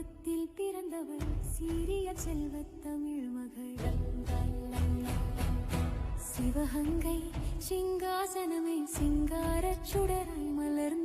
உலகத்தில் பிறந்தவள் சீரிய செல்வ தமிழ் மகள். சிவகங்கை சிங்காசனமே சிங்காரச் சுடராய் மலர்ந்த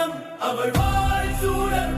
உள்ளம் அவள் வாழ் சூழல்.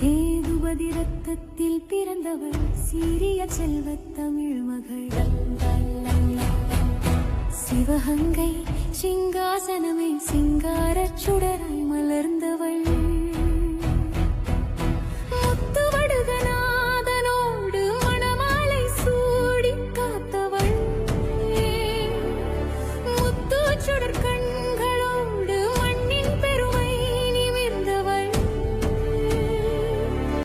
சேதுபதி ரத்தத்தில் பிறந்தவர் சீரிய செல்வ தமிழ் மகள். சிவகங்கை சிங்காசனமே சிங்காரச் சுடராய் மலர்ந்தவள்.